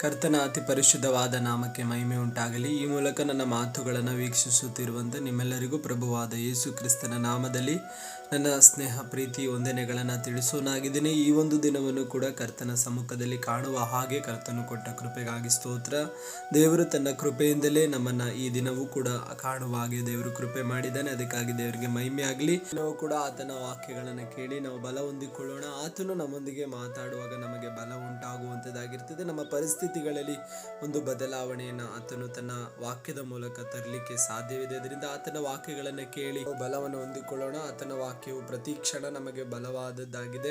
ಕರ್ತನ ಅತಿ ಪರಿಶುದ್ಧವಾದ ನಾಮಕ್ಕೆ ಮಹಿಮೆ ಉಂಟಾಗಲಿ. ಈ ಮೂಲಕ ನನ್ನ ಮಾತುಗಳನ್ನು ವೀಕ್ಷಿಸುತ್ತಿರುವಂತೆ ನಿಮ್ಮೆಲ್ಲರಿಗೂ ಪ್ರಭುವಾದ ಯೇಸು ಕ್ರಿಸ್ತನ ನಾಮದಲ್ಲಿ ನನ್ನ ಸ್ನೇಹ, ಪ್ರೀತಿ, ವಂದನೆಗಳನ್ನು ತಿಳಿಸೋನಾಗಿದ್ದೇನೆ. ಈ ಒಂದು ದಿನವನ್ನು ಕೂಡ ಕರ್ತನ ಸಮ್ಮುಖದಲ್ಲಿ ಕಾಣುವ ಹಾಗೆ ಕರ್ತನು ಕೊಟ್ಟ ಕೃಪೆಗಾಗಿ ಸ್ತೋತ್ರ. ದೇವರು ತನ್ನ ಕೃಪೆಯಿಂದಲೇ ನಮ್ಮನ್ನು ಈ ದಿನವೂ ಕೂಡ ಕಾಣುವ ಹಾಗೆ ದೇವರು ಕೃಪೆ ಮಾಡಿದ್ದಾನೆ. ಅದಕ್ಕಾಗಿ ದೇವರಿಗೆ ಮಹಿಮೆ ಆಗಲಿ. ನಾವು ಕೂಡ ಆತನ ವಾಕ್ಯಗಳನ್ನು ಕೇಳಿ ನಾವು ಬಲ ಹೊಂದಿಕೊಳ್ಳೋಣ. ಆತನು ನಮ್ಮೊಂದಿಗೆ ಮಾತಾಡುವಾಗ ನಮಗೆ ಬಲ ಉಂಟಾಗುವಂಥದ್ದಾಗಿರ್ತದೆ. ನಮ್ಮ ಪರಿಸ್ಥಿತಿಗಳಲ್ಲಿ ಒಂದು ಬದಲಾವಣೆಯನ್ನು ಆತನು ತನ್ನ ವಾಕ್ಯದ ಮೂಲಕ ತರಲಿಕ್ಕೆ ಸಾಧ್ಯವಿದೆ. ಅದರಿಂದ ಆತನ ವಾಕ್ಯಗಳನ್ನು ಕೇಳಿ ಬಲವನ್ನು ಹೊಂದಿಕೊಳ್ಳೋಣ. ಆತನ ವಾಕ್ಯವು ಪ್ರತಿ ಕ್ಷಣ ನಮಗೆ ಬಲವಾದದ್ದಾಗಿದೆ.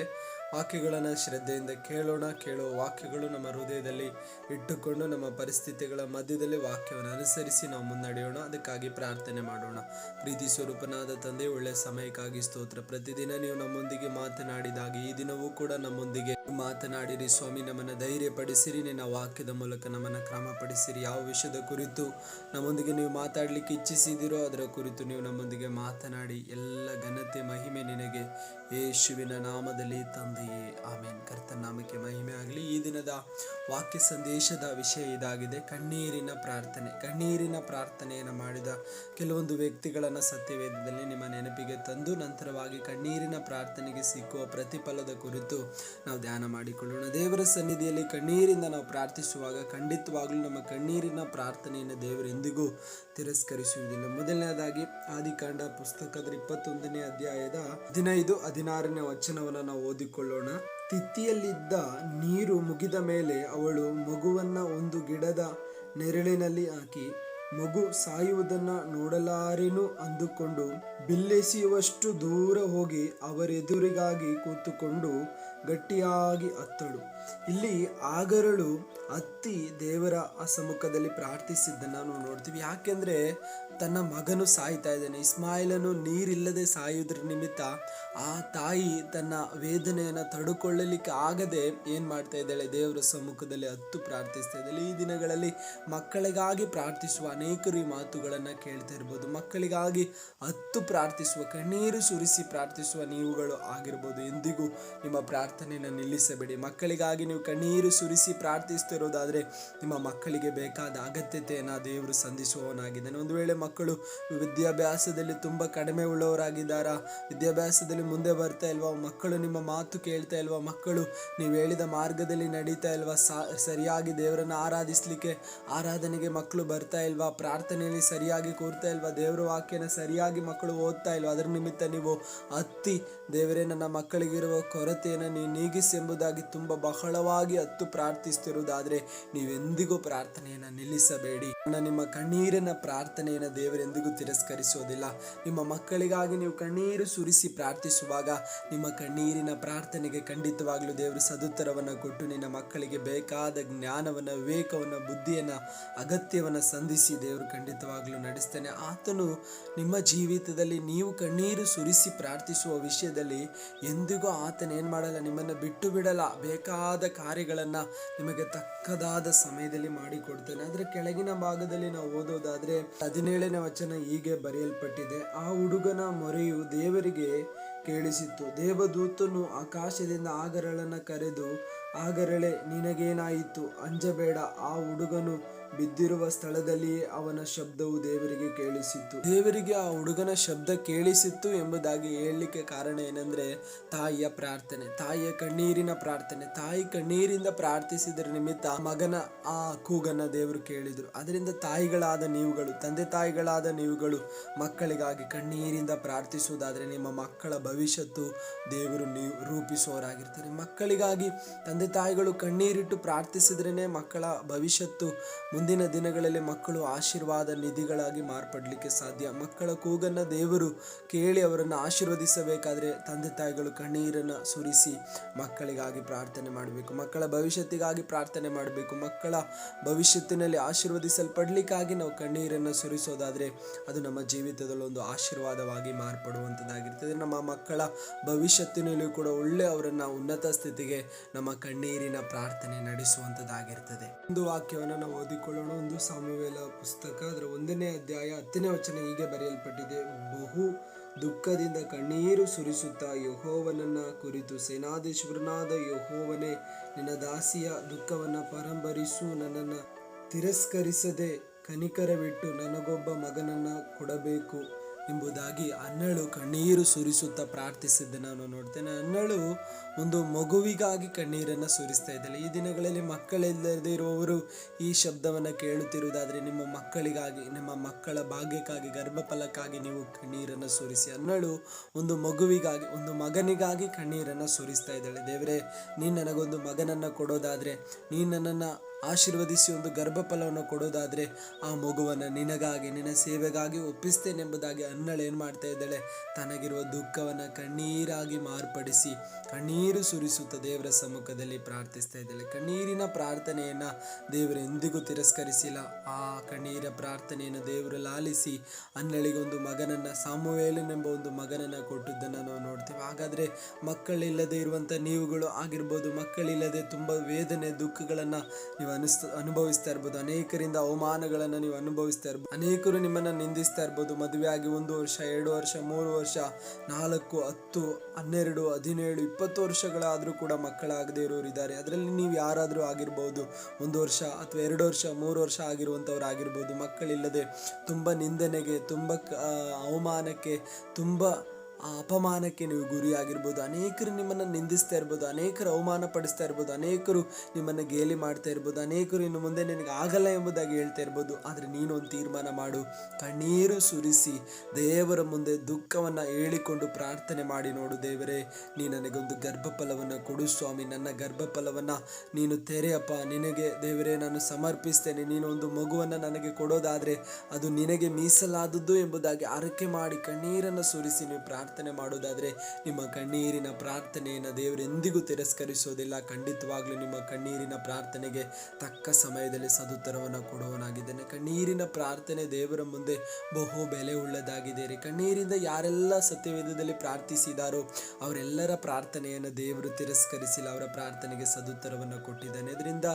ವಾಕ್ಯಗಳನ್ನು ಶ್ರದ್ಧೆಯಿಂದ ಕೇಳೋಣ ಕೇಳುವ ವಾಕ್ಯಗಳು ನಮ್ಮ ಹೃದಯದಲ್ಲಿ ಇಟ್ಟುಕೊಂಡು ನಮ್ಮ ಪರಿಸ್ಥಿತಿಗಳ ಮಧ್ಯದಲ್ಲಿ ವಾಕ್ಯವನ್ನು ಅನುಸರಿಸಿ ನಾವು ಮುನ್ನಡೆಯೋಣ. ಅದಕ್ಕಾಗಿ ಪ್ರಾರ್ಥನೆ ಮಾಡೋಣ. ಪ್ರೀತಿ ಸ್ವರೂಪನಾದ ತಂದೆ ಒಳ್ಳೆ ಸಮಯಕ್ಕಾಗಿ ಸ್ತೋತ್ರ. ಪ್ರತಿದಿನ ನೀವು ನಮ್ಮೊಂದಿಗೆ ಮಾತನಾಡಿದಾಗ ಈ ದಿನವೂ ಕೂಡ ನಮ್ಮೊಂದಿಗೆ ಮಾತನಾಡಿರಿ. ಸ್ವಾಮಿ, ನಮ್ಮನ್ನು ಧೈರ್ಯಪಡಿಸಿರಿ. ನಿನ್ನ ವಾಕ್ಯದ ಮೂಲಕ ನಮ್ಮನ್ನು ಕ್ರಮಪಡಿಸಿರಿ. ಯಾವ ವಿಷಯದ ಕುರಿತು ನಮ್ಮೊಂದಿಗೆ ನೀವು ಮಾತಾಡಲಿಕ್ಕೆ ಇಚ್ಛಿಸಿದಿರೋ ಅದರ ಕುರಿತು ನೀವು ನಮ್ಮೊಂದಿಗೆ ಮಾತನಾಡಿ. ಎಲ್ಲ ಘನತೆ, ಮಹಿಮೆ ನಿನಗೆ ಯೇಸುವಿನ ನಾಮದಲ್ಲಿ ತಂದೆಯೇ, ಆಮೇನ್. ಕರ್ತನ ನಾಮಕ್ಕೆ ಮಹಿಮೆ ಆಗಲಿ. ಈ ದಿನದ ವಾಕ್ಯ ಸಂದೇಶದ ವಿಷಯ ಇದಾಗಿದೆ. ಕಣ್ಣೀರಿನ ಪ್ರಾರ್ಥನೆ. ಕಣ್ಣೀರಿನ ಪ್ರಾರ್ಥನೆಯನ್ನು ಮಾಡಿದ ಕೆಲವೊಂದು ವ್ಯಕ್ತಿಗಳನ್ನು ಸತ್ಯವೇದದಲ್ಲಿ ನಿಮ್ಮ ನೆನಪಿಗೆ ತಂದು ನಂತರವಾಗಿ ಕಣ್ಣೀರಿನ ಪ್ರಾರ್ಥನೆಗೆ ಸಿಕ್ಕುವ ಪ್ರತಿಫಲದ ಕುರಿತು ನಾವು ಧ್ಯಾನ ಮಾಡಿಕೊಳ್ಳೋಣ. ದೇವರ ಸನ್ನಿಧಿಯಲ್ಲಿ ಕಣ್ಣೀರಿಂದ ನಾವು ಪ್ರಾರ್ಥಿಸುವಾಗ ಖಂಡಿತವಾಗಲೂ ನಮ್ಮ ಕಣ್ಣೀರಿನ ಪ್ರಾರ್ಥನೆಯನ್ನು ದೇವರು ಎಂದಿಗೂ ತಿರಸ್ಕರಿಸುವುದಿಲ್ಲ. ಮೊದಲನೇದಾಗಿ ಆದಿಕಾಂಡ ಪುಸ್ತಕದ ಇಪ್ಪತ್ತೊಂದನೇ ಅಧ್ಯಾಯದ ಹದಿನೈದು ಹದಿನಾರನೇ ವಚನವನ್ನು ನಾವು ಓದಿಕೊಳ್ಳೋಣ. ತಿತ್ತಿಯಲ್ಲಿದ್ದ ನೀರು ಮುಗಿದ ಮೇಲೆ ಅವಳು ಮಗುವನ್ನ ಒಂದು ಗಿಡದ ನೆರಳಿನಲ್ಲಿ ಹಾಕಿ, ಮಗು, ಸಾಯುವುದನ್ನ ನೋಡಲಾರೆನು? ಅಂದುಕೊಂಡು ಬಿಲ್ಲೆಸಿಯುವಷ್ಟು ದೂರ ಹೋಗಿ ಅವರೆದುರಿಗಾಗಿ ಕೂತುಕೊಂಡು ಗಟ್ಟಿಯಾಗಿ ಅತ್ತಳು. ಇಲ್ಲಿ ಆಗರಳು ಅತ್ತಿ ದೇವರ ಆ ಸಮ್ಮುಖದಲ್ಲಿ ಪ್ರಾರ್ಥಿಸಿದ್ದನ್ನು ನಾವು ನೋಡ್ತೀವಿ. ಯಾಕೆಂದ್ರೆ ತನ್ನ ಮಗನು ಸಾಯ್ತಾ ಇದ್ದಾನೆ. ಇಸ್ಮಾಯಿಲನು ನೀರಿಲ್ಲದೆ ಸಾಯುವುದ್ರ ನಿಮಿತ್ತ ಆ ತಾಯಿ ತನ್ನ ವೇದನೆಯನ್ನು ತಡ್ಕೊಳ್ಳಲಿಕ್ಕೆ ಆಗದೆ ಏನು ಮಾಡ್ತಾ ಇದ್ದಾಳೆ? ದೇವರ ಸಮ್ಮುಖದಲ್ಲಿ ಹತ್ತು ಪ್ರಾರ್ಥಿಸ್ತಾ ಇದ್ದಾಳೆ. ಈ ದಿನಗಳಲ್ಲಿ ಮಕ್ಕಳಿಗಾಗಿ ಪ್ರಾರ್ಥಿಸುವ ಅನೇಕರು ಈ ಮಾತುಗಳನ್ನು ಕೇಳ್ತಾ ಇರ್ಬೋದು. ಮಕ್ಕಳಿಗಾಗಿ ಹತ್ತು ಪ್ರಾರ್ಥಿಸುವ, ಕಣ್ಣೀರು ಸುರಿಸಿ ಪ್ರಾರ್ಥಿಸುವ ನೀವುಗಳು ಆಗಿರ್ಬೋದು. ಎಂದಿಗೂ ನಿಮ್ಮ ಪ್ರಾರ್ಥನೆಯನ್ನು ನಿಲ್ಲಿಸಬೇಡಿ. ಮಕ್ಕಳಿಗಾಗಿ ನೀವು ಕಣ್ಣೀರು ಸುರಿಸಿ ಪ್ರಾರ್ಥಿಸ್ತಿರೋದಾದರೆ ನಿಮ್ಮ ಮಕ್ಕಳಿಗೆ ಬೇಕಾದ ಅಗತ್ಯತೆಯನ್ನು ದೇವರು ಸಂಧಿಸುವವನಾಗಿದ್ದಾನೆ. ಒಂದು ವೇಳೆ ಮಕ್ಕಳು ವಿದ್ಯಾಭ್ಯಾಸದಲ್ಲಿ ತುಂಬ ಕಡಿಮೆ ಉಳ್ಳವರಾಗಿದ್ದಾರಾ? ವಿದ್ಯಾಭ್ಯಾಸದಲ್ಲಿ ಮುಂದೆ ಬರ್ತಾ ಇಲ್ವಾ? ಮಕ್ಕಳು ನಿಮ್ಮ ಮಾತು ಕೇಳ್ತಾ ಇಲ್ವಾ? ಮಕ್ಕಳು, ನೀವು ಹೇಳಿದ ಮಾರ್ಗದಲ್ಲಿ ನಡೀತಾ ಇಲ್ವಾ? ಸರಿಯಾಗಿ ದೇವರನ್ನು ಆರಾಧಿಸಲಿಕ್ಕೆ, ಆರಾಧನೆಗೆ ಮಕ್ಕಳು ಬರ್ತಾ ಇಲ್ವಾ? ಪ್ರಾರ್ಥನೆಯಲ್ಲಿ ಸರಿಯಾಗಿ ಕೂರ್ತಾ ಇಲ್ವಾ? ದೇವರ ವಾಕ್ಯನ ಸರಿಯಾಗಿ ಮಕ್ಕಳು ಓದ್ತಾ ಇಲ್ವಾ? ಅದರ ನಿಮಿತ್ತ ನೀವು ಹತ್ತಿ ದೇವರೇ, ನನ್ನ ಮಕ್ಕಳಿಗಿರುವ ಕೊರತೆಯನ್ನು ನೀವು ನೀಗಿಸಿ ಎಂಬುದಾಗಿ ತುಂಬ ಬಹಳವಾಗಿ ಹತ್ತು ಪ್ರಾರ್ಥಿಸ್ತಿರುವುದಾದರೆ ನೀವೆಂದಿಗೂ ಪ್ರಾರ್ಥನೆಯನ್ನು ನಿಲ್ಲಿಸಬೇಡಿ. ನನ್ನ ನಿಮ್ಮ ಕಣ್ಣೀರಿನ ಪ್ರಾರ್ಥನೆಯನ್ನು ದೇವರೆಂದಿಗೂ ತಿರಸ್ಕರಿಸೋದಿಲ್ಲ ನಿಮ್ಮ ಮಕ್ಕಳಿಗಾಗಿ ನೀವು ಕಣ್ಣೀರು ಸುರಿಸಿ ಪ್ರಾರ್ಥಿಸುವಾಗ ನಿಮ್ಮ ಕಣ್ಣೀರಿನ ಪ್ರಾರ್ಥನೆಗೆ ಖಂಡಿತವಾಗಲೂ ದೇವರು ಸದುತ್ತರವನ್ನು ಕೊಟ್ಟು ನಿನ್ನ ಮಕ್ಕಳಿಗೆ ಬೇಕಾದ ಜ್ಞಾನವನ್ನು, ವಿವೇಕವನ್ನು, ಬುದ್ಧಿಯನ್ನು, ಅಗತ್ಯವನ್ನು ಸಂಧಿಸಿ ದೇವರು ಖಂಡಿತವಾಗಲೂ ನಡೆಸ್ತಾನೆ ಆತನು ನಿಮ್ಮ ಜೀವಿತದಲ್ಲಿ ನೀವು ಕಣ್ಣೀರು ಸುರಿಸಿ ಪ್ರಾರ್ಥಿಸುವ ವಿಷಯದಲ್ಲಿ ಎಂದಿಗೂ ಆತನ ಏನು ಮಾಡಲ್ಲ, ನಿಮ್ಮನ್ನು ಬಿಟ್ಟು ಬಿಡಲ್ಲ. ಬೇಕಾದ ಕಾರ್ಯಗಳನ್ನು ನಿಮಗೆ ತಕ್ಕದಾದ ಸಮಯದಲ್ಲಿ ಮಾಡಿಕೊಡ್ತಾನೆ. ಆದರೆ ಕೆಳಗಿನ ಭಾಗದಲ್ಲಿ ನಾವು ಓದೋದಾದ್ರೆ ಹದಿನೇಳನೇ ವಚನ ಹೀಗೆ ಬರೆಯಲ್ಪಟ್ಟಿದೆ. ಆ ಹುಡುಗನ ಮೊರೆಯು ದೇವರಿಗೆ ಕೇಳಿಸಿತ್ತು. ದೇವದೂತನು ಆಕಾಶದಿಂದ ಆಗರಳನ್ನು ಕರೆದು, ಆಗರಳೆ, ನಿನಗೇನಾಯಿತು? ಅಂಜಬೇಡ. ಆ ಹುಡುಗನು ಬಿದ್ದಿರುವ ಸ್ಥಳದಲ್ಲಿ ಅವನ ಶಬ್ದವು ದೇವರಿಗೆ ಕೇಳಿಸಿತ್ತು. ದೇವರಿಗೆ ಆ ಹುಡುಗನ ಶಬ್ದ ಕೇಳಿಸಿತ್ತು ಎಂಬುದಾಗಿ ಹೇಳಲಿಕ್ಕೆ ಕಾರಣ ಏನಂದ್ರೆ ತಾಯಿಯ ಪ್ರಾರ್ಥನೆ, ತಾಯಿಯ ಕಣ್ಣೀರಿನ ಪ್ರಾರ್ಥನೆ. ತಾಯಿ ಕಣ್ಣೀರಿಂದ ಪ್ರಾರ್ಥಿಸಿದ್ರ ನಿಮಿತ್ತ ಮಗನ ಆ ಕೂಗನ್ನ ದೇವರು ಕೇಳಿದ್ರು. ಅದರಿಂದ ತಾಯಿಗಳಾದ ನೀವುಗಳು, ತಂದೆ ತಾಯಿಗಳಾದ ನೀವುಗಳು ಮಕ್ಕಳಿಗಾಗಿ ಕಣ್ಣೀರಿಂದ ಪ್ರಾರ್ಥಿಸುವುದಾದ್ರೆ ನಿಮ್ಮ ಮಕ್ಕಳ ಭವಿಷ್ಯತ್ತು ದೇವರು ನೀವು ರೂಪಿಸುವವರಾಗಿರ್ತಾರೆ. ಮಕ್ಕಳಿಗಾಗಿ ತಂದೆ ತಾಯಿಗಳು ಕಣ್ಣೀರಿಟ್ಟು ಪ್ರಾರ್ಥಿಸಿದ್ರೇನೆ ಮಕ್ಕಳ ಭವಿಷ್ಯತ್ತು ಮುಂದಿನ ದಿನಗಳಲ್ಲಿ ಮಕ್ಕಳು ಆಶೀರ್ವಾದ ನಿಧಿಗಳಾಗಿ ಮಾರ್ಪಡಲಿಕ್ಕೆ ಸಾಧ್ಯ. ಮಕ್ಕಳ ಕೂಗನ್ನು ದೇವರು ಕೇಳಿ ಅವರನ್ನು ಆಶೀರ್ವದಿಸಬೇಕಾದರೆ ತಂದೆ ತಾಯಿಗಳು ಕಣ್ಣೀರನ್ನು ಸುರಿಸಿ ಮಕ್ಕಳಿಗಾಗಿ ಪ್ರಾರ್ಥನೆ ಮಾಡಬೇಕು. ಮಕ್ಕಳ ಭವಿಷ್ಯತ್ತಿಗಾಗಿ ಪ್ರಾರ್ಥನೆ ಮಾಡಬೇಕು. ಮಕ್ಕಳ ಭವಿಷ್ಯತ್ತಿನಲ್ಲಿ ಆಶೀರ್ವದಿಸಲ್ಪಡಲಿಕ್ಕಾಗಿ ನಾವು ಕಣ್ಣೀರನ್ನು ಸುರಿಸೋದಾದರೆ ಅದು ನಮ್ಮ ಜೀವಿತದಲ್ಲಿ ಒಂದು ಆಶೀರ್ವಾದವಾಗಿ ಮಾರ್ಪಡುವಂಥದ್ದಾಗಿರ್ತದೆ. ನಮ್ಮ ಮಕ್ಕಳ ಭವಿಷ್ಯತ್ತಿನಲ್ಲಿಯೂ ಕೂಡ ಒಳ್ಳೆ ಅವರನ್ನು ಉನ್ನತ ಸ್ಥಿತಿಗೆ ನಮ್ಮ ಕಣ್ಣೀರಿನ ಪ್ರಾರ್ಥನೆ ನಡೆಸುವಂಥದ್ದಾಗಿರ್ತದೆ. ಒಂದು ವಾಕ್ಯವನ್ನು ನಾವು ಓದಿಕೊಳ್ಳೋಣ ಒಂದು ಸಾಮುವೇಲ ಪುಸ್ತಕ. ಅದರ ಒಂದನೇ ಅಧ್ಯಾಯ ಹತ್ತನೇ ವಚನ ಹೀಗೆ ಬರೆಯಲ್ಪಟ್ಟಿದೆ. ಬಹು ದುಃಖದಿಂದ ಕಣ್ಣೀರು ಸುರಿಸುತ್ತಾ ಯಹೋವನನ್ನ ಕುರಿತು ಸೇನಾಧೀಶ್ವರನಾದ ಯಹೋವನೇ, ನಿನ್ನ ದಾಸಿಯ ದುಃಖವನ್ನು ಪರಂಬರಿಸು ನನ್ನನ್ನು ತಿರಸ್ಕರಿಸದೆ ಕನಿಕರವಿಟ್ಟು ನನಗೊಬ್ಬ ಮಗನನ್ನ ಕೊಡಬೇಕು. ಎಂಬುದಾಗಿ ಅನ್ನಳು ಕಣ್ಣೀರು ಸುರಿಸುತ್ತಾ ಪ್ರಾರ್ಥಿಸಿದ್ದನ್ನು ನಾನು. ನೋಡ್ತೇನೆ ಅನ್ನಳು ಒಂದು ಮಗುವಿಗಾಗಿ ಕಣ್ಣೀರನ್ನು ಸುರಿಸ್ತಾ ಇದ್ದಾಳೆ. ಈ ದಿನಗಳಲ್ಲಿ ಮಕ್ಕಳಿಲ್ಲದೆ ಇರುವವರು ಈ ಶಬ್ದವನ್ನು ಕೇಳುತ್ತಿರುವುದಾದರೆ ನಿಮ್ಮ ಮಕ್ಕಳಿಗಾಗಿ, ನಿಮ್ಮ ಮಕ್ಕಳ ಭಾಗ್ಯಕ್ಕಾಗಿ, ಗರ್ಭಫಲಕ್ಕಾಗಿ ನೀವು ಕಣ್ಣೀರನ್ನು ಸುರಿಸಿ ಅನ್ನಳು ಒಂದು ಮಗುವಿಗಾಗಿ, ಒಂದು ಮಗನಿಗಾಗಿ ಕಣ್ಣೀರನ್ನು ಸುರಿಸ್ತಾ ಇದ್ದಾಳೆ. ದೇವರೇ, ನೀನು ನನಗೊಂದು ಮಗನನ್ನು ಕೊಡೋದಾದರೆ, ನೀನು ನನ್ನನ್ನು ಆಶೀರ್ವದಿಸಿ ಒಂದು ಗರ್ಭಫಲವನ್ನು ಕೊಡೋದಾದರೆ ಆ ಮಗುವನ್ನು ನಿನಗಾಗಿ, ನಿನ್ನ ಸೇವೆಗಾಗಿ ಒಪ್ಪಿಸ್ತೇನೆಂಬುದಾಗಿ ಅನ್ನಳು ಏನು ಮಾಡ್ತಾ ಇದ್ದಾಳೆ? ತನಗಿರುವ ದುಃಖವನ್ನು ಕಣ್ಣೀರಾಗಿ ಮಾರ್ಪಡಿಸಿ, ಕಣ್ಣೀರು ಸುರಿಸುತ್ತ ದೇವರ ಸಮ್ಮುಖದಲ್ಲಿ ಪ್ರಾರ್ಥಿಸ್ತಾ ಇದ್ದಾಳೆ. ಕಣ್ಣೀರಿನ ಪ್ರಾರ್ಥನೆಯನ್ನು ದೇವರು ಎಂದಿಗೂ ತಿರಸ್ಕರಿಸಿಲ್ಲ. ಆ ಕಣ್ಣೀರ ಪ್ರಾರ್ಥನೆಯನ್ನು ದೇವರು ಲಾಲಿಸಿ ಅನ್ನಳಿಗೊಂದು ಮಗನನ್ನು, ಸಾಮುವೇಲನೆಂಬ ಒಂದು ಮಗನನ್ನು ಕೊಟ್ಟದ್ದನ್ನು ನಾವು ನೋಡ್ತೇವೆ. ಹಾಗಾದರೆ ಮಕ್ಕಳಿಲ್ಲದೆ ಇರುವಂಥ ನೀವುಗಳು ಆಗಿರ್ಬೋದು, ಮಕ್ಕಳಿಲ್ಲದೆ ತುಂಬ ವೇದನೆ, ದುಃಖಗಳನ್ನು ಅನಿಸ್ ಅನುಭವಿಸ್ತಾ ಇರ್ಬೋದು. ಅನೇಕರಿಂದ ಅವಮಾನಗಳನ್ನು ನೀವು ಅನುಭವಿಸ್ತಾ ಇರ್ಬೋದು. ಅನೇಕರು ನಿಮ್ಮನ್ನು ನಿಂದಿಸ್ತಾ ಇರ್ಬೋದು. ಮದುವೆ ಆಗಿ ಒಂದು ವರ್ಷ, ಎರಡು ವರ್ಷ, ಮೂರು ವರ್ಷ, ನಾಲ್ಕು, ಹತ್ತು, ಹನ್ನೆರಡು, ಹದಿನೇಳು, ಇಪ್ಪತ್ತು ವರ್ಷಗಳಾದರೂ ಕೂಡ ಮಕ್ಕಳಾಗದೇ ಇರೋರು ಇದ್ದಾರೆ. ಅದರಲ್ಲಿ ನೀವು ಯಾರಾದರೂ ಆಗಿರ್ಬೋದು. ಒಂದು ವರ್ಷ ಅಥವಾ ಎರಡು ವರ್ಷ, ಮೂರು ವರ್ಷ ಆಗಿರುವಂಥವ್ರು ಆಗಿರ್ಬೋದು. ಮಕ್ಕಳಿಲ್ಲದೆ ತುಂಬ ನಿಂದನೆಗೆ, ತುಂಬ ಅವಮಾನಕ್ಕೆ, ತುಂಬ ಆ ಅಪಮಾನಕ್ಕೆ ನೀವು ಗುರಿಯಾಗಿರ್ಬೋದು. ಅನೇಕರು ನಿಮ್ಮನ್ನು ನಿಂದಿಸ್ತಾ ಇರ್ಬೋದು. ಅನೇಕರು ಅವಮಾನ ಪಡಿಸ್ತಾ ಇರ್ಬೋದು. ಅನೇಕರು ನಿಮ್ಮನ್ನು ಗೇಲಿ ಮಾಡ್ತಾ ಇರ್ಬೋದು. ಅನೇಕರು ಇನ್ನು ಮುಂದೆ ನಿನಗೆ ಆಗಲ್ಲ ಎಂಬುದಾಗಿ ಹೇಳ್ತಾ ಇರ್ಬೋದು. ಆದರೆ ನೀನು ಒಂದು ತೀರ್ಮಾನ ಮಾಡು. ಕಣ್ಣೀರು ಸುರಿಸಿ ದೇವರ ಮುಂದೆ ದುಃಖವನ್ನು ಹೇಳಿಕೊಂಡು ಪ್ರಾರ್ಥನೆ ಮಾಡಿ ನೋಡು ದೇವರೇ, ನೀ ನನಗೊಂದು ಗರ್ಭಫಲವನ್ನು ಕೊಡು ಸ್ವಾಮಿ. ನನ್ನ ಗರ್ಭಫಲವನ್ನು ನೀನು ತೆರೆಯಪ್ಪ ನಿನಗೆ ದೇವರೇ, ನಾನು ಸಮರ್ಪಿಸ್ತೇನೆ. ನೀನು ಒಂದು ಮಗುವನ್ನು ನನಗೆ ಕೊಡೋದಾದರೆ ಅದು ನಿನಗೆ ಮೀಸಲಾದದ್ದು ಎಂಬುದಾಗಿ ಅರಕೆ ಮಾಡಿ ಕಣ್ಣೀರನ್ನು ಸುರಿಸಿ ನೀವು ಪ್ರಾರ್ಥನೆ ಮಾಡೋದಾದರೆ ನಿಮ್ಮ ಕಣ್ಣೀರಿನ ಪ್ರಾರ್ಥನೆಯನ್ನು ದೇವರು ಎಂದಿಗೂ ತಿರಸ್ಕರಿಸೋದಿಲ್ಲ ಖಂಡಿತವಾಗಲೂ ನಿಮ್ಮ ಕಣ್ಣೀರಿನ ಪ್ರಾರ್ಥನೆಗೆ ತಕ್ಕ ಸಮಯದಲ್ಲಿ ಸದುತ್ತರವನ್ನು ಕೊಡುವನಾಗಿದ್ದೇನೆ ಕಣ್ಣೀರಿನ ಪ್ರಾರ್ಥನೆ ದೇವರ ಮುಂದೆ ಬಹು ಬೆಲೆ ಉಳ್ಳದಾಗಿದೆ ರೀ. ಕಣ್ಣೀರಿಂದ ಯಾರೆಲ್ಲ ಸತ್ಯವೇದದಲ್ಲಿ ಪ್ರಾರ್ಥಿಸಿದಾರೋ ಅವರೆಲ್ಲರ ಪ್ರಾರ್ಥನೆಯನ್ನು ದೇವರು ತಿರಸ್ಕರಿಸಿಲ್ಲ. ಅವರ ಪ್ರಾರ್ಥನೆಗೆ ಸದುತ್ತರವನ್ನು ಕೊಟ್ಟಿದ್ದಾನೆ. ಇದರಿಂದ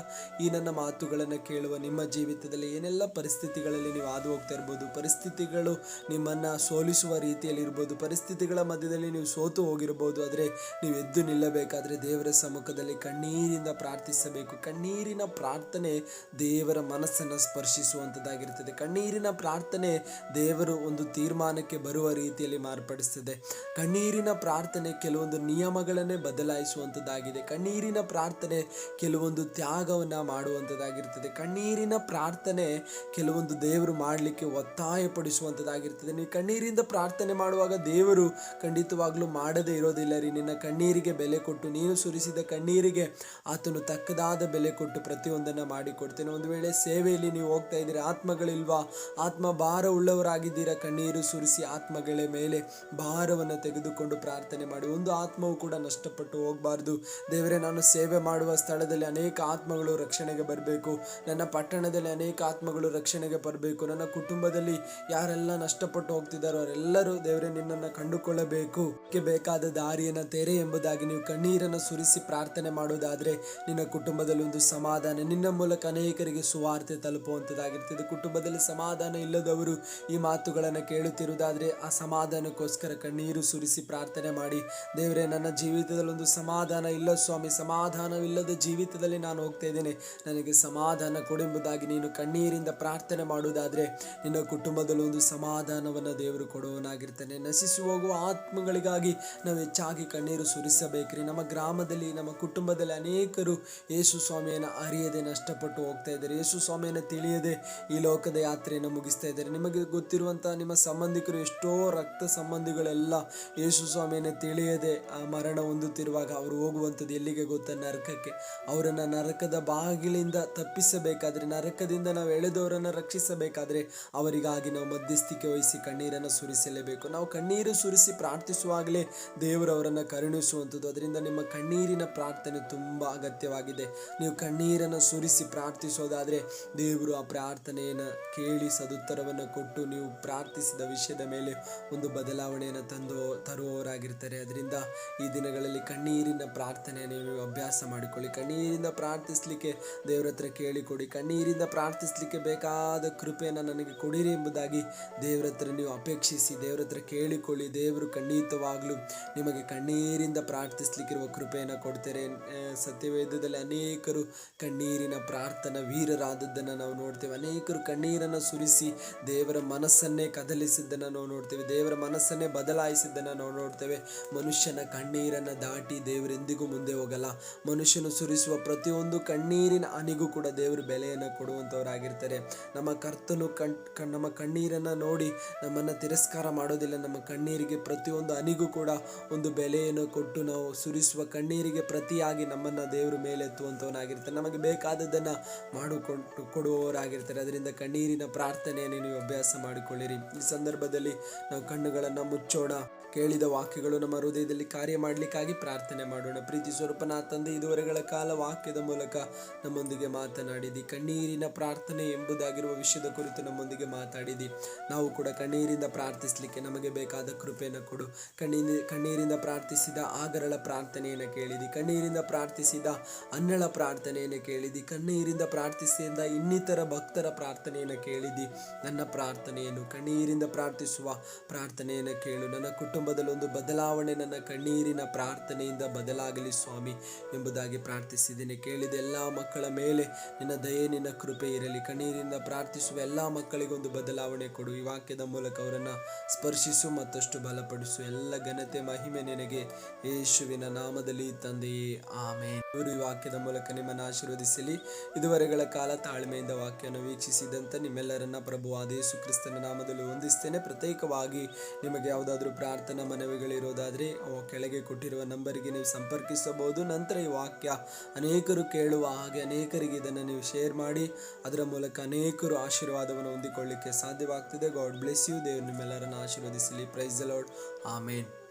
ಈ ನನ್ನ ಮಾತುಗಳನ್ನು ಕೇಳುವ ನಿಮ್ಮ ಜೀವಿತದಲ್ಲಿ ಏನೆಲ್ಲ ಪರಿಸ್ಥಿತಿಗಳಲ್ಲಿ ನೀವು ಹಾದು ಹೋಗ್ತಾ ಇರ್ಬೋದು? ಪರಿಸ್ಥಿತಿಗಳು ನಿಮ್ಮನ್ನು ಸೋಲಿಸುವ ರೀತಿಯಲ್ಲಿ ಇರ್ಬೋದು. ಪರಿಸ್ಥಿತಿಗಳ ಮಧ್ಯದಲ್ಲಿ ನೀವು ಸೋತು ಹೋಗಿರಬಹುದು ಆದರೆ ನೀವು ಎದ್ದು ನಿಲ್ಲಬೇಕಾದರೆ ದೇವರ ಸಮ್ಮುಖದಲ್ಲಿ ಕಣ್ಣೀರಿಂದ ಪ್ರಾರ್ಥಿಸಬೇಕು. ಕಣ್ಣೀರಿನ ಪ್ರಾರ್ಥನೆ ದೇವರ ಮನಸ್ಸನ್ನು ಸ್ಪರ್ಶಿಸುವಂಥದ್ದಾಗಿರ್ತದೆ ಕಣ್ಣೀರಿನ ಪ್ರಾರ್ಥನೆ ದೇವರು ಒಂದು ತೀರ್ಮಾನಕ್ಕೆ ಬರುವ ರೀತಿಯಲ್ಲಿ ಮಾರ್ಪಡಿಸ್ತದೆ. ಕಣ್ಣೀರಿನ ಪ್ರಾರ್ಥನೆ ಕೆಲವೊಂದು ನಿಯಮಗಳನ್ನೇ ಬದಲಾಯಿಸುವಂಥದ್ದಾಗಿದೆ. ಕಣ್ಣೀರಿನ ಪ್ರಾರ್ಥನೆ ಕೆಲವೊಂದು ತ್ಯಾಗವನ್ನು ಮಾಡುವಂಥದ್ದಾಗಿರ್ತದೆ ಕಣ್ಣೀರಿನ ಪ್ರಾರ್ಥನೆ ಕೆಲವೊಂದು ದೇವರು ಮಾಡಲಿಕ್ಕೆ ಒತ್ತಾಯಪಡಿಸುವಂಥದ್ದಾಗಿರ್ತದೆ ನೀವು ಕಣ್ಣೀರಿಂದ ಪ್ರಾರ್ಥನೆ ಮಾಡುವಾಗ ದೇವರು ಖಂಡಿತವಾಗ್ಲೂ ಮಾಡದೇ ಇರೋದಿಲ್ಲ ರೀ. ನಿನ್ನ ಕಣ್ಣೀರಿಗೆ ಬೆಲೆ ಕೊಟ್ಟು, ನೀನು ಸುರಿಸಿದ ಕಣ್ಣೀರಿಗೆ ಆತನು ತಕ್ಕದಾದ ಬೆಲೆ ಕೊಟ್ಟು ಪ್ರತಿಯೊಂದನ್ನು ಮಾಡಿಕೊಡ್ತೇನೆ. ಒಂದು ವೇಳೆ ಸೇವೆಯಲ್ಲಿ ನೀವು ಹೋಗ್ತಾ ಇದ್ದೀರಿ, ಆತ್ಮಗಳಿಲ್ವಾ, ಆತ್ಮ ಭಾರ ಉಳ್ಳವರಾಗಿದ್ದೀರಾ, ಕಣ್ಣೀರು ಸುರಿಸಿ ಆತ್ಮಗಳ ಮೇಲೆ ಭಾರವನ್ನು ತೆಗೆದುಕೊಂಡು ಪ್ರಾರ್ಥನೆ ಮಾಡಿ. ಒಂದು ಆತ್ಮವು ಕೂಡ ನಷ್ಟಪಟ್ಟು ಹೋಗಬಾರ್ದು. ದೇವರೇ, ನಾನು ಸೇವೆ ಮಾಡುವ ಸ್ಥಳದಲ್ಲಿ ಅನೇಕ ಆತ್ಮಗಳು ರಕ್ಷಣೆಗೆ ಬರಬೇಕು. ನನ್ನ ಪಟ್ಟಣದಲ್ಲಿ ಅನೇಕ ಆತ್ಮಗಳು ರಕ್ಷಣೆಗೆ ಬರಬೇಕು. ನನ್ನ ಕುಟುಂಬದಲ್ಲಿ ಯಾರೆಲ್ಲ ನಷ್ಟಪಟ್ಟು ಹೋಗ್ತಿದ್ದಾರೋ ಅವರೆಲ್ಲರೂ ದೇವರೇ, ನಿನ್ನನ್ನು ಕಂಡುಕೊಳ್ಳಬೇಕು ಅದಕ್ಕೆ ಬೇಕಾದ ದಾರಿಯನ್ನು ತೆರೆ ಎಂಬುದಾಗಿ ನೀವು ಕಣ್ಣೀರನ್ನು ಸುರಿಸಿ ಪ್ರಾರ್ಥನೆ ಮಾಡುವುದಾದರೆ ನಿನ್ನ ಕುಟುಂಬದಲ್ಲಿ ಒಂದು ಸಮಾಧಾನ, ನಿನ್ನ ಮೂಲಕ ಅನೇಕರಿಗೆ ಸುವಾರ್ತೆ ತಲುಪುವಂಥದ್ದಾಗಿರ್ತದೆ ಕುಟುಂಬದಲ್ಲಿ ಸಮಾಧಾನ ಇಲ್ಲದವರು ಈ ಮಾತುಗಳನ್ನು ಕೇಳುತ್ತಿರುವುದಾದರೆ ಆ ಸಮಾಧಾನಕ್ಕೋಸ್ಕರ ಕಣ್ಣೀರು ಸುರಿಸಿ ಪ್ರಾರ್ಥನೆ ಮಾಡಿ, ದೇವರೇ, ನನ್ನ ಜೀವಿತದಲ್ಲಿ ಒಂದು ಸಮಾಧಾನ ಇಲ್ಲ ಸ್ವಾಮಿ, ಸಮಾಧಾನವಿಲ್ಲದ ಜೀವಿತದಲ್ಲಿ ನಾನು ಹೋಗ್ತಾ ಇದ್ದೇನೆ. ನನಗೆ ಸಮಾಧಾನ ಕೊಡೆಂಬುದಾಗಿ ನೀನು ಕಣ್ಣೀರಿಂದ ಪ್ರಾರ್ಥನೆ ಮಾಡುವುದಾದರೆ ನಿನ್ನ ಕುಟುಂಬದಲ್ಲಿ ಒಂದು ಸಮಾಧಾನವನ್ನು ದೇವರು ಕೊಡುವನಾಗಿರ್ತಾನೆ ನಶಿಸಿ ಹೋಗುವ ಆತ್ಮಗಳಿಗಾಗಿ ನಾವು ಹೆಚ್ಚಾಗಿ ಕಣ್ಣೀರು ಸುರಿಸಬೇಕ್ರಿ. ನಮ್ಮ ಗ್ರಾಮದಲ್ಲಿ, ನಮ್ಮ ಕುಟುಂಬದಲ್ಲಿ ಅನೇಕರು ಯೇಸು ಸ್ವಾಮಿಯನ್ನು ಅರಿಯದೆ ನಷ್ಟಪಟ್ಟು ಹೋಗ್ತಾ ಇದ್ದಾರೆ. ಯೇಸು ಸ್ವಾಮಿಯನ್ನು ತಿಳಿಯದೆ ಈ ಲೋಕದ ಯಾತ್ರೆಯನ್ನು ಮುಗಿಸ್ತಾ ಇದ್ದಾರೆ. ನಿಮಗೆ ಗೊತ್ತಿರುವಂಥ ನಿಮ್ಮ ಸಂಬಂಧಿಕರು ಎಷ್ಟೋ ರಕ್ತ ಸಂಬಂಧಿಗಳೆಲ್ಲ ಯೇಸು ಸ್ವಾಮಿಯನ್ನು ತಿಳಿಯದೆ ಆ ಮರಣ ಹೊಂದುತ್ತಿರುವಾಗ ಅವರು ಹೋಗುವಂಥದ್ದು ಎಲ್ಲಿಗೆ ಗೊತ್ತ? ನರಕಕ್ಕೆ. ಅವರನ್ನು ನರಕದ ಬಾಗಿಲಿಂದ ತಪ್ಪಿಸಬೇಕಾದ್ರೆ, ನರಕದಿಂದ ನಾವು ಎಳೆದವರನ್ನು ರಕ್ಷಿಸಬೇಕಾದ್ರೆ ಅವರಿಗಾಗಿ ನಾವು ಮಧ್ಯಸ್ಥಿಕೆ ವಹಿಸಿ ಕಣ್ಣೀರನ್ನು ಸುರಿಸಲೇಬೇಕು. ನಾವು ಕಣ್ಣೀರು ಸುರಿಸಿ ಪ್ರಾರ್ಥಿಸುವಾಗಲೇ ದೇವರು ಅವರನ್ನು ಕರುಣಿಸುವಂಥದ್ದು. ಅದರಿಂದ ನಿಮ್ಮ ಕಣ್ಣೀರಿನ ಪ್ರಾರ್ಥನೆ ತುಂಬ ಅಗತ್ಯವಾಗಿದೆ. ನೀವು ಕಣ್ಣೀರನ್ನು ಸುರಿಸಿ ಪ್ರಾರ್ಥಿಸೋದಾದರೆ ದೇವರು ಆ ಪ್ರಾರ್ಥನೆಯನ್ನು ಕೇಳಿ ಸದುತ್ತರವನ್ನು ಕೊಟ್ಟು ನೀವು ಪ್ರಾರ್ಥಿಸಿದ ವಿಷಯದ ಮೇಲೆ ಒಂದು ಬದಲಾವಣೆಯನ್ನು ತಂದು ತರುವವರಾಗಿರ್ತಾರೆ. ಅದರಿಂದ ಈ ದಿನಗಳಲ್ಲಿ ಕಣ್ಣೀರಿನ ಪ್ರಾರ್ಥನೆಯನ್ನು ನೀವು ಅಭ್ಯಾಸ ಮಾಡಿಕೊಳ್ಳಿ. ಕಣ್ಣೀರಿಂದ ಪ್ರಾರ್ಥಿಸಲಿಕ್ಕೆ ದೇವರ ಹತ್ರ ಕೇಳಿಕೊಡಿ. ಕಣ್ಣೀರಿಂದ ಪ್ರಾರ್ಥಿಸಲಿಕ್ಕೆ ಬೇಕಾದ ಕೃಪೆಯನ್ನು ನನಗೆ ಕೊಡಿರಿ ಎಂಬುದಾಗಿ ದೇವರ ಹತ್ರ ನೀವು ಅಪೇಕ್ಷಿಸಿ ದೇವರ ಹತ್ರ ಕೇಳಿಕೊಳ್ಳಿ. ದೇವರು ಖಂಡಿತವಾಗಲೂ ನಿಮಗೆ ಕಣ್ಣೀರಿಂದ ಪ್ರಾರ್ಥಿಸ್ಲಿಕ್ಕಿರುವ ಕೃಪೆಯನ್ನು ಕೊಡ್ತಾರೆ. ಸತ್ಯವೇದದಲ್ಲಿ ಅನೇಕರು ಕಣ್ಣೀರಿನ ಪ್ರಾರ್ಥನಾ ವೀರರಾದದ್ದನ್ನು ನಾವು ನೋಡ್ತೇವೆ. ಅನೇಕರು ಕಣ್ಣೀರನ್ನು ಸುರಿಸಿ ದೇವರ ಮನಸ್ಸನ್ನೇ ಕದಲಿಸಿದ್ದನ್ನು ನಾವು ನೋಡ್ತೇವೆ. ದೇವರ ಮನಸ್ಸನ್ನೇ ಬದಲಾಯಿಸಿದ್ದನ್ನು ನಾವು ನೋಡ್ತೇವೆ. ಮನುಷ್ಯನ ಕಣ್ಣೀರನ್ನು ದಾಟಿ ದೇವರೆಂದಿಗೂ ಮುಂದೆ ಹೋಗಲ್ಲ. ಮನುಷ್ಯನು ಸುರಿಸುವ ಪ್ರತಿಯೊಂದು ಕಣ್ಣೀರಿನ ಅನಿಗೂ ಕೂಡ ದೇವರು ಬೆಲೆಯನ್ನು ಕೊಡುವಂಥವರಾಗಿರ್ತಾರೆ. ನಮ್ಮ ಕರ್ತನು ಕಣ್ ನಮ್ಮ ಕಣ್ಣೀರನ್ನು ನೋಡಿ ನಮ್ಮನ್ನು ತಿರಸ್ಕಾರ ಮಾಡೋದಿಲ್ಲ. ನಮ್ಮ ಕಣ್ಣೀರಿಗೆ ಪ್ರತಿಯೊಂದು ಹನಿಗೂ ಕೂಡ ಒಂದು ಬೆಲೆಯನ್ನು ಕೊಟ್ಟು ನಾವು ಸುರಿಸುವ ಕಣ್ಣೀರಿಗೆ ಪ್ರತಿಯಾಗಿ ನಮ್ಮನ್ನು ದೇವರು ಮೇಲೆತ್ತುವಂಥವನಾಗಿರ್ತಾನೆ ನಮಗೆ ಬೇಕಾದದ್ದನ್ನು ಮಾಡಿಕೊಂಡು ಕೊಡುವವರಾಗಿರ್ತಾರೆ. ಅದರಿಂದ ಕಣ್ಣೀರಿನ ಪ್ರಾರ್ಥನೆಯನ್ನು ನೀವು ಅಭ್ಯಾಸ ಮಾಡಿಕೊಳ್ಳಿರಿ. ಈ ಸಂದರ್ಭದಲ್ಲಿ ನಾವು ಕಣ್ಣುಗಳನ್ನು ಮುಚ್ಚೋಣ. ಕೇಳಿದ ವಾಕ್ಯಗಳು ನಮ್ಮ ಹೃದಯದಲ್ಲಿ ಕಾರ್ಯ ಮಾಡಲಿಕ್ಕಾಗಿ ಪ್ರಾರ್ಥನೆ ಮಾಡೋಣ. ಪ್ರೀತಿ ಸ್ವರೂಪನ ತಂದೆ, ಇದುವರೆಗಳ ಕಾಲ ವಾಕ್ಯದ ಮೂಲಕ ನಮ್ಮೊಂದಿಗೆ ಮಾತನಾಡಿದಿ. ಕಣ್ಣೀರಿನ ಪ್ರಾರ್ಥನೆ ಎಂಬುದಾಗಿರುವ ವಿಷಯದ ಕುರಿತು ನಮ್ಮೊಂದಿಗೆ ಮಾತಾಡಿದಿ. ನಾವು ಕೂಡ ಕಣ್ಣೀರಿಂದ ಪ್ರಾರ್ಥಿಸಲಿಕ್ಕೆ ನಮಗೆ ಬೇಕಾದ ಕೃಪೆಯನ್ನು ಕೊಡು. ಕಣ್ಣೀರಿ ಕಣ್ಣೀರಿಂದ ಪ್ರಾರ್ಥಿಸಿದ ಆಗರಳ ಪ್ರಾರ್ಥನೆಯನ್ನು ಕೇಳಿದಿ. ಕಣ್ಣೀರಿಂದ ಪ್ರಾರ್ಥಿಸಿದ ಅನ್ನಳ ಪ್ರಾರ್ಥನೆಯನ್ನು ಕೇಳಿದಿ. ಕಣ್ಣೀರಿಂದ ಪ್ರಾರ್ಥಿಸಿದ ಇನ್ನಿತರ ಭಕ್ತರ ಪ್ರಾರ್ಥನೆಯನ್ನು ಕೇಳಿದಿ. ನನ್ನ ಪ್ರಾರ್ಥನೆಯನ್ನು ಕಣ್ಣೀರಿಂದ ಪ್ರಾರ್ಥಿಸುವ ಪ್ರಾರ್ಥನೆಯನ್ನು ಕೇಳು. ನನ್ನ ಕುಟುಂಬದಲ್ಲಿ ಒಂದು ಬದಲಾವಣೆ ನನ್ನ ಕಣ್ಣೀರಿನ ಪ್ರಾರ್ಥನೆಯಿಂದ ಬದಲಾಗಲಿ ಸ್ವಾಮಿ ಎಂಬುದಾಗಿ ಪ್ರಾರ್ಥಿಸಿದ್ದೇನೆ. ಕೇಳಿದ ಎಲ್ಲ ಮಕ್ಕಳ ಮೇಲೆ ನಿನ್ನ ದಯೆ, ನಿನ್ನ ಕೃಪೆ ಇರಲಿ. ಕಣ್ಣೀರಿಂದ ಪ್ರಾರ್ಥಿಸುವ ಎಲ್ಲ ಮಕ್ಕಳಿಗೊಂದು ಬದಲಾವಣೆ ಕೊಡು. ಈ ವಾಕ್ಯದ ಮೂಲಕ ಅವರನ್ನು ಸ್ಪರ್ಶಿಸು ಮತ್ತಷ್ಟು ಬಲಪಡಿಸು. ಎಲ್ಲ ಘನತೆ, ಮಹಿಮೆ ನಿನಗೆ ಯೇಸುವಿನ ನಾಮದಲ್ಲಿ ತಂದೆಯೇ. ಆಮೇ ಇವರು ಈ ವಾಕ್ಯದ ಮೂಲಕ ನಿಮ್ಮನ್ನು ಆಶೀರ್ವದಿಸಲಿ. ಇದುವರೆಗಳ ಕಾಲ ತಾಳ್ಮೆಯಿಂದ ವಾಕ್ಯವನ್ನು ವೀಕ್ಷಿಸಿದಂತೆ ನಿಮ್ಮೆಲ್ಲರನ್ನ ಪ್ರಭುವಾದ ಯೇಸು ಕ್ರಿಸ್ತನ ನಾಮದಲ್ಲಿ ಹೊಂದಿಸ್ತೇನೆ ಪ್ರತ್ಯೇಕವಾಗಿ ನಿಮಗೆ ಯಾವುದಾದ್ರೂ ಪ್ರಾರ್ಥನಾ ಮನವಿಗಳಿರೋದಾದರೆ ಅವು ಕೆಳಗೆ ಕೊಟ್ಟಿರುವ ನಂಬರಿಗೆ ನೀವು ಸಂಪರ್ಕಿಸಬಹುದು. ನಂತರ ಈ ವಾಕ್ಯ ಅನೇಕರು ಕೇಳುವ ಹಾಗೆ ಅನೇಕರಿಗೆ ಇದನ್ನು ನೀವು ಶೇರ್ ಮಾಡಿ, ಅದರ ಮೂಲಕ ಅನೇಕರು ಆಶೀರ್ವಾದವನ್ನು ಹೊಂದಿಕೊಳ್ಳಿಕ್ಕೆ ಸಾಧ್ಯವಾಗ್ತದೆ. ಗಾಡ್ ಬ್ಲೆಸ್ ಯು ದೇವರು ನಿಮ್ಮೆಲ್ಲರನ್ನು ಆಶೀರ್ವದಿಸಲಿ. ಪ್ರೈಸ್ ಲಾರ್ಡ್ ಆಮೇನ್